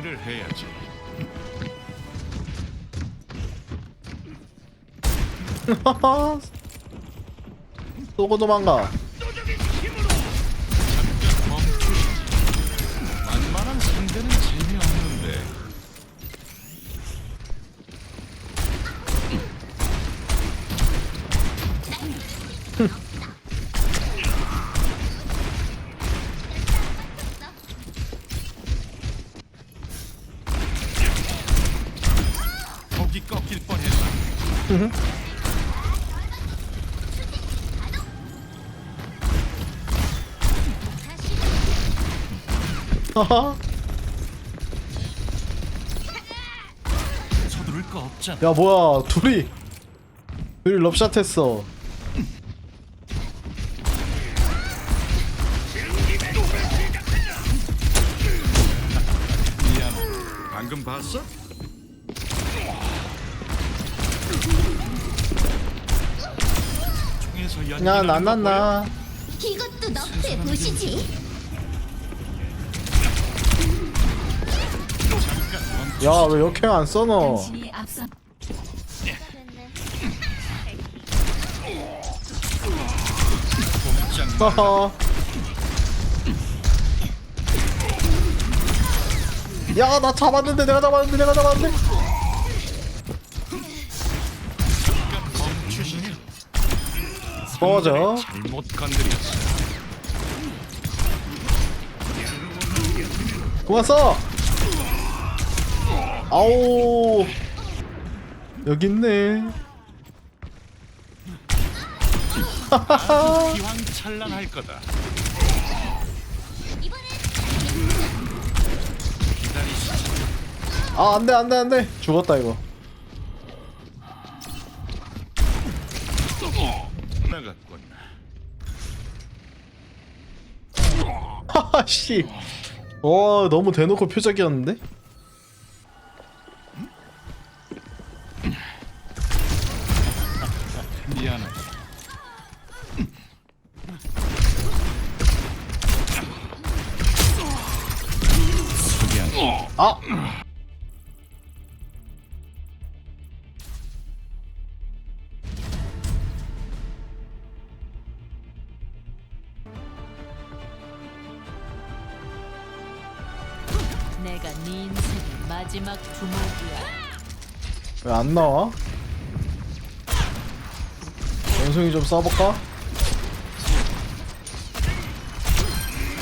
일을 해야지. 쏘고 도망가 거기 꺾일 뻔했어. 하하. 서두를 거 없잖아. 야 뭐야 둘이 둘이 럽샷 했어 보여? 나나나 이것도 너프에 보시지. 야 왜 역행 안 써너 당신이 앞서 야나 잡았는데 내가 잡았는데 내가 잡았는데 꺼져 잘못 건드렸어. 그만 써 아오 여기 있네 기왕 찬란할 거다. 아 안 돼 안 돼 안 돼 죽었다 이거 나갔군. 하하 씨. 와 너무 대놓고 표적이었는데 내가 네 인생의 마지막 주먹이야. 왜 안 나와? 원숭이 좀 쏴볼까?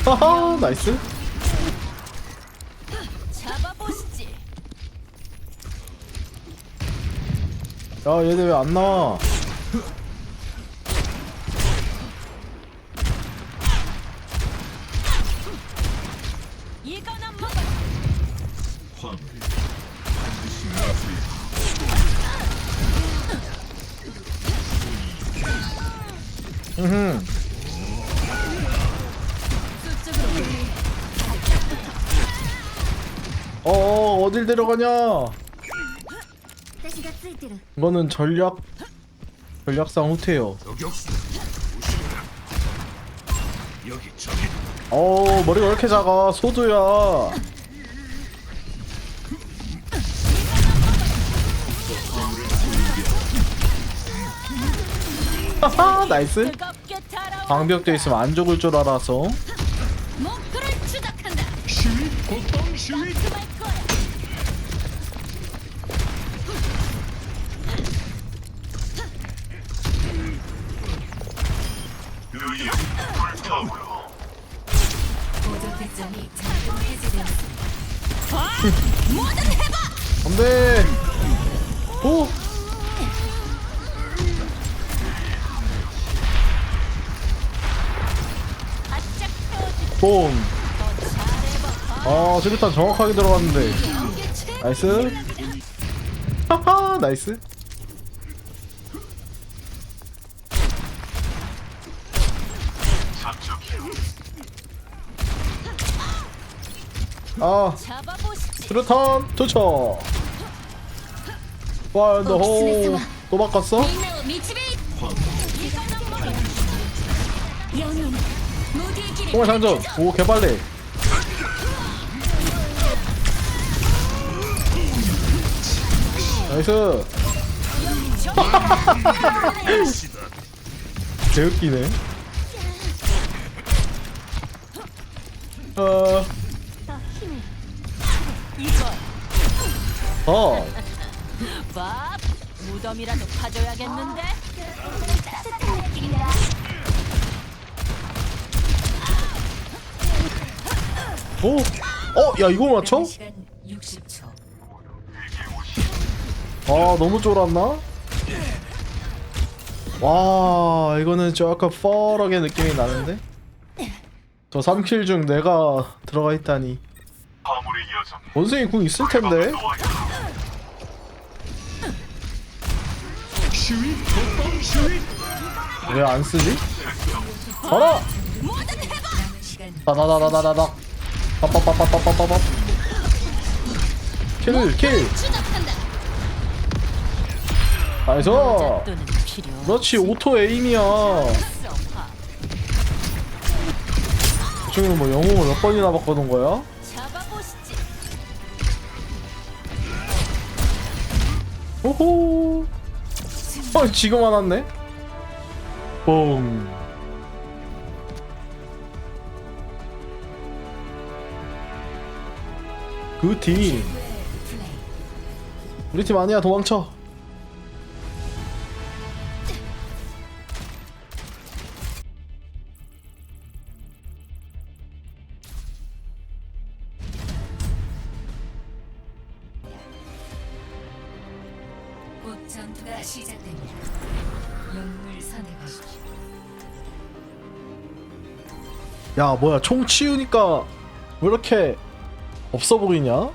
하하 나이스 잡아보시지. 야 얘네 왜안 나와 이거나 먹어. 어, 어 어딜 데려가냐? 이거는 전략 전략상 후퇴요. 어 머리가 왜 이렇게 작아 소두야. 나이스. 방벽도 있으면 안 죽을 줄 알아서. 안돼 오 뽕. 아, 수류탄 정확하게 들어갔는데. 나이스. 하하, 나이스. 아. 수류탄 투척. 와, 너 호. 또 바꿨어? 통화 장전 오 개빨래 나이스 개웃기네 어. 어. 무덤이라도 파줘야겠는데. 아, 오! 어? 야 이거 맞춰? 시간 60초. 아 너무 쫄았나? 와 이거는 조금 펄하게 느낌이 나는데? 저 3킬 중 내가 들어가 있다니 원숭이 궁 있을 텐데? 시위 독방 시위 왜안 쓰지? 가라! 다다다다다다다 빠빠빠빠빠빠빠 킬! 킬! 나이스! 그렇지 오토 에임이야. 밥 지금 뭐 영웅을 몇 번이나 바꿔놓은 거야? 오호 어 지금 안 왔네 뽕 그팀 우리 팀 아니야 도망쳐 곧 전투가 시작됩니다. 영웅을 선택하십시오. 야 뭐야 총 치우니까 왜 이렇게 없어 보이냐?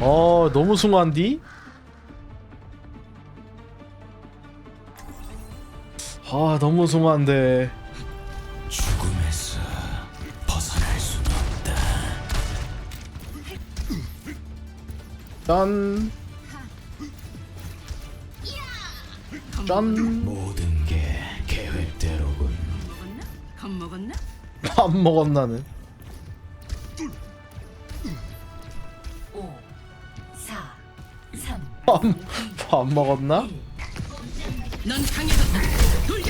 어 너무 숭한디? 아 너무 숭한데 죽음에서 벗어날 수는 없다 짠. 짠. 모든 게 계획대로군 안 먹었나는. 3, 안, 안 먹었나?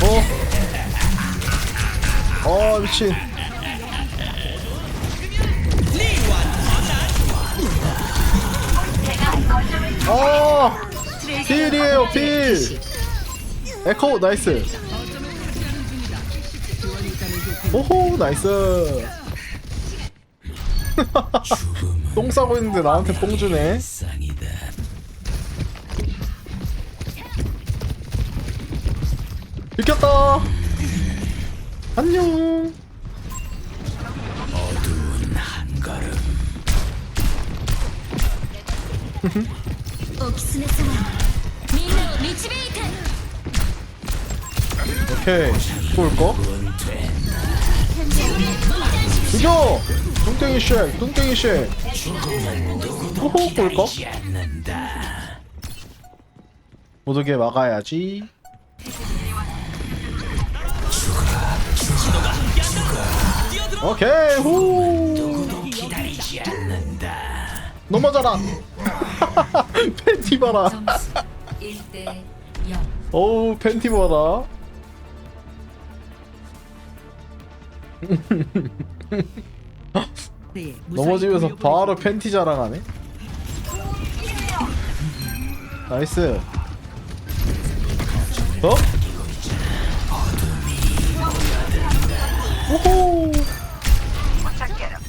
어? 어 미친. 어! 필이에요 필. 에코 나이스. 오호 나이스. 똥 싸고 있는데 나한테 뽕 주네. 이겼다. 안녕. 어두운 한가름. 오케이. 쏠 거. 이겨! 뚱땡이 쉑, 뚱땡이 쉑. 호호 볼거 모두게 막아야지. 오케이. 후. 기다리지 않는다 넘어져라. 팬티 봐라. 점수 1대 0. 어우 팬티 봐라. 넘어지면서 바로 팬티 자랑하네. 나이스. 어? 오호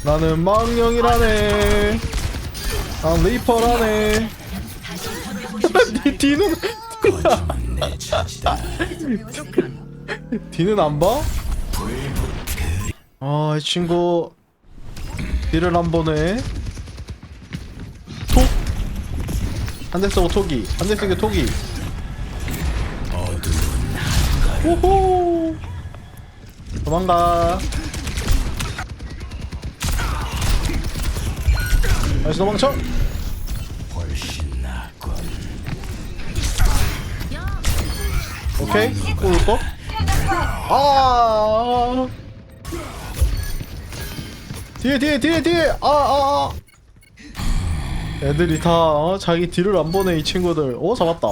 나는 망령이라네 난 리퍼라네 니 뒤는 뒤는 안 봐? 아, 이 친구 뒤를 안 보네. 톡. 한대 쏘고 톡이. 한대 쏘고 톡이. 오호. 도망가. 다시 도망쳐. 오케이. 올 거. 아. 뒤에 뒤에 뒤에 뒤에. 아 아. 아. 애들이 다 어? 자기 뒤를 안 보내 이 친구들 오 잡았다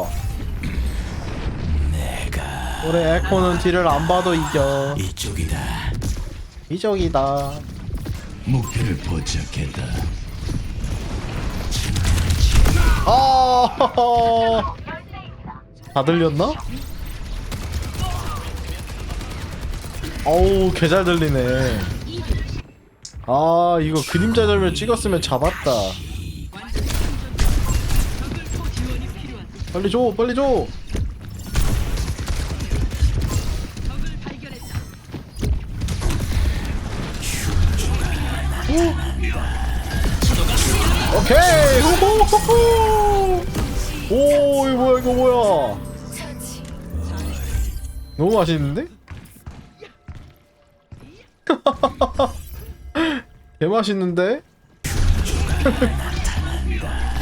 우리 에코는 뒤를 안 봐도 이겨 이쪽이다. 이적이다 목표를 포착했다. 아, 다 들렸나? 어우, 개 잘 들리네. 아, 이거 그림자 절면 찍었으면 잡았다. 빨리 줘, 빨리 줘. 오 케이. 호호호호. 오 이거 뭐야 이거 뭐야. 너무 맛있는데? 개 맛있는데?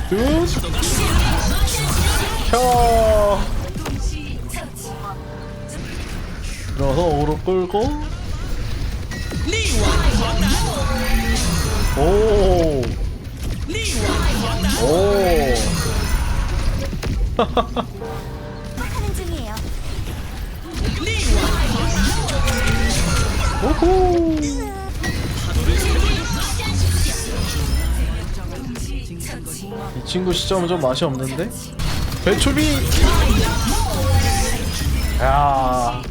굿 켜. 들어서 오로 끌고. 오 오. 오호. 이 친구 시점은 좀 맛이 없는데? 배추비! 야.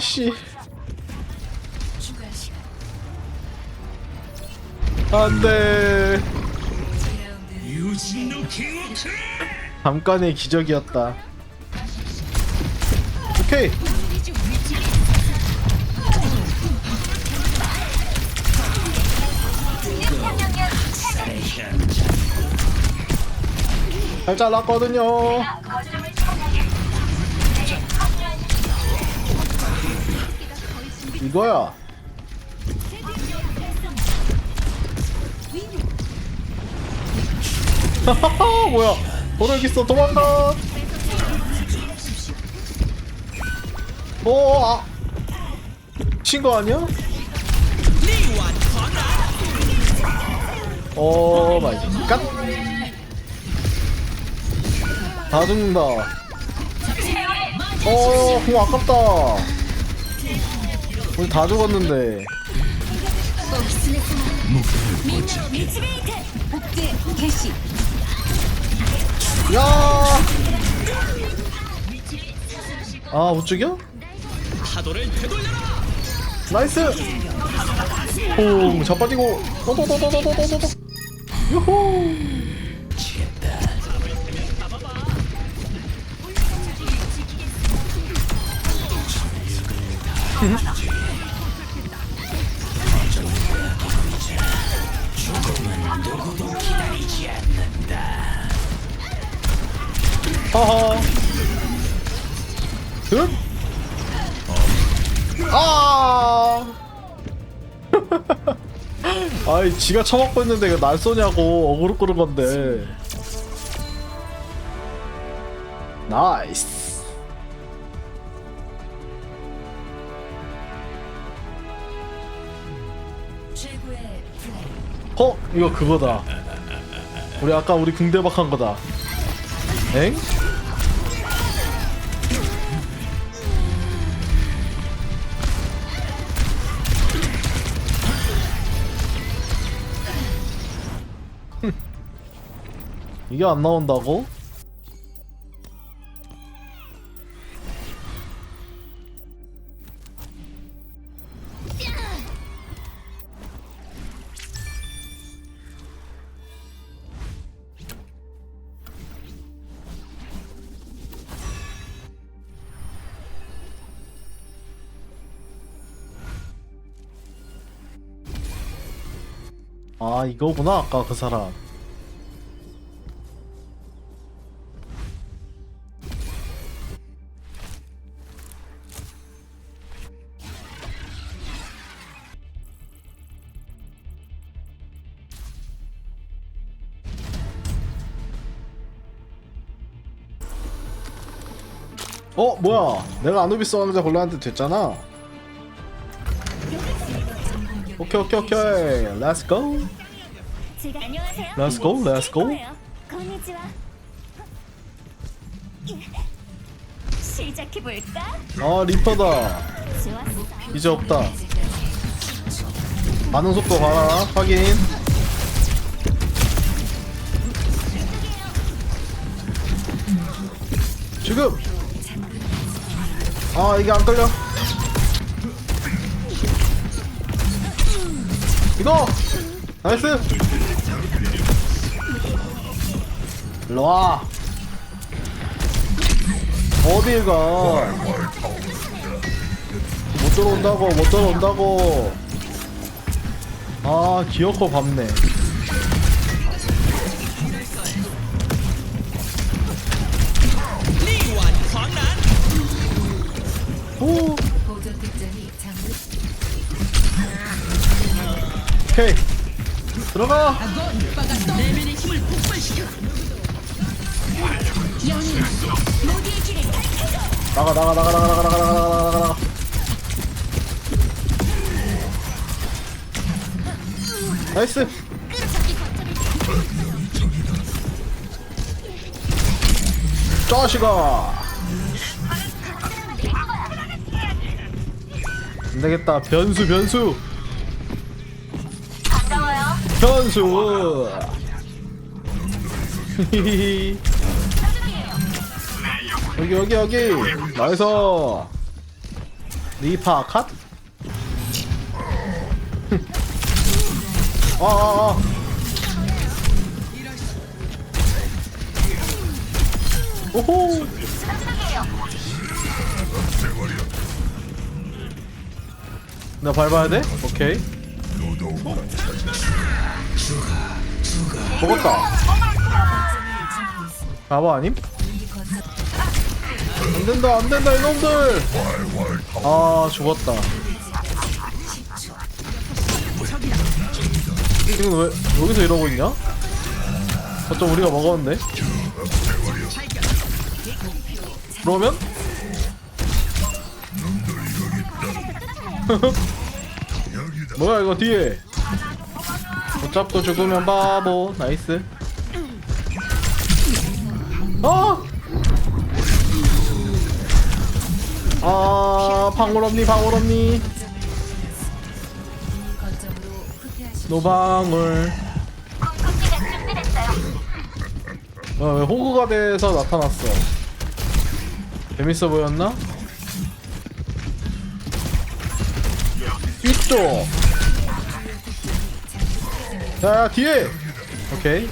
아씨. 안돼. 잠깐의 기적이었다. 오케이. 잘 잘랐거든요. 이거야. 뭐야? 도력 있어 도망가. 오 아. 친거 아니야? 오 마이 갓. 다 죽는다. 어, 공 아깝다. 우리 다 죽었는데. 야! 아, 못 죽여? 나이스! 오, 자빠지고, 요호! 누구도 기다리지 않는다. 허허. 응? 아. 아이 지가 처먹고 있는데 이거 날 쏘냐고 어그로 끄는 건데. 나이스. 최고의 플레이. 어 이거 그거다. 우리 아까 우리 궁대박 한 거다. 엥? 이게 안 나온다고? 아 이거구나 아까 그 사람. 어 뭐야? 내가 아누비스 왕자 골랐는데 됐잖아. 오케이 오케이 오케이. Let's go, let's go. 시작해 볼까? 아 리퍼다. 이제 없다 반응 속도 봐라 확인 지금 아 이게 안 끌려 이거! 나이스! 일로와. 어딜 가못 들어온다고 못 들어온다고. 아 기어코 밟네. 오 오케이. 들어가. 나가 나가 나가 나가 나가 나가 나가 나가 나가. 나가 나이스. 짜식아. 안되겠다. 변수 변수 히히히 여기 여기 여기. 나이스. 리파 컷? 아아아. 오호. 나 밟아야 돼? 오케이 먹었다 바보 아님? 안 된다 안 된다 이놈들 아 죽었다 지금 왜 여기서 이러고 있냐? 어쩜 우리가 먹었는데? 그러면? 뭐야 이거 뒤에 못 잡고 죽으면 바보. 나이스. 아! 아 방울 없니 방울 없니? 거점으로 후퇴하시 노방울. 어, 왜 호구가 돼서 나타났어? 재밌어 보였나? 이쪽 자 뒤에. 오케이.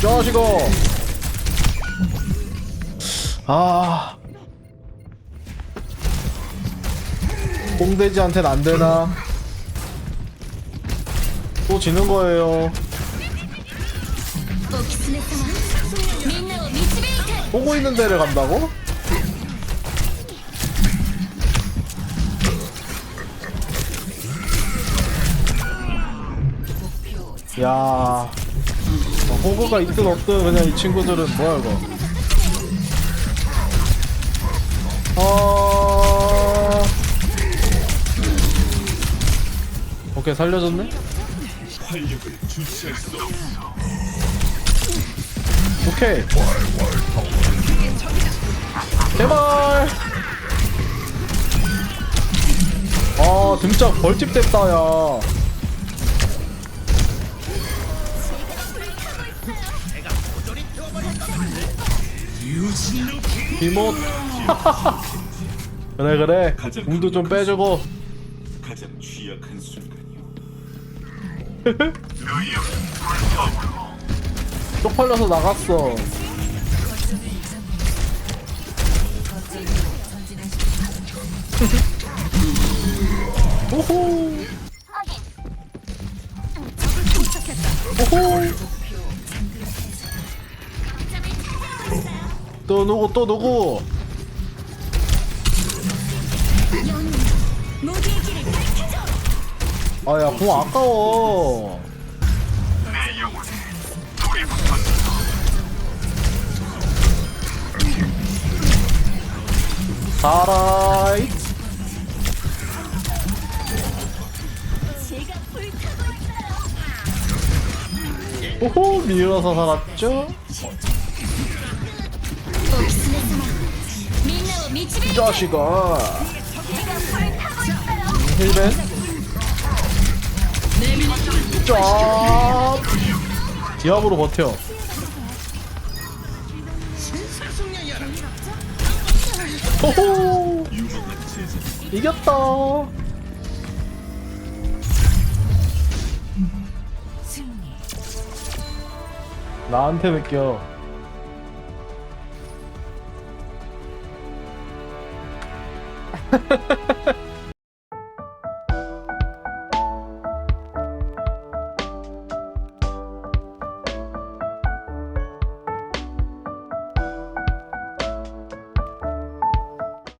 자식아 아. 뽕돼지한텐 안되나? 또 지는 거예요 보고 있는 데를 간다고? 야. 어, 호구가 있든 없든 그냥 이 친구들은 뭐야 이거? 어... 오케이 살려줬네? 오케이 제발. 아 등짝 벌집 됐다 야. 비못. 그래 그래. 궁도 좀 빼주고. 가장 취약한 순간이요. 쪽팔려서 나갔어 오호. 오호. 또 노고 또 노고. 아야 공 아까워. 살아이 오호 밀어서 살았죠? 이 자식아. 힐벤? 쩝 디압으로 버텨. 호호. 이겼다. 나한테 느껴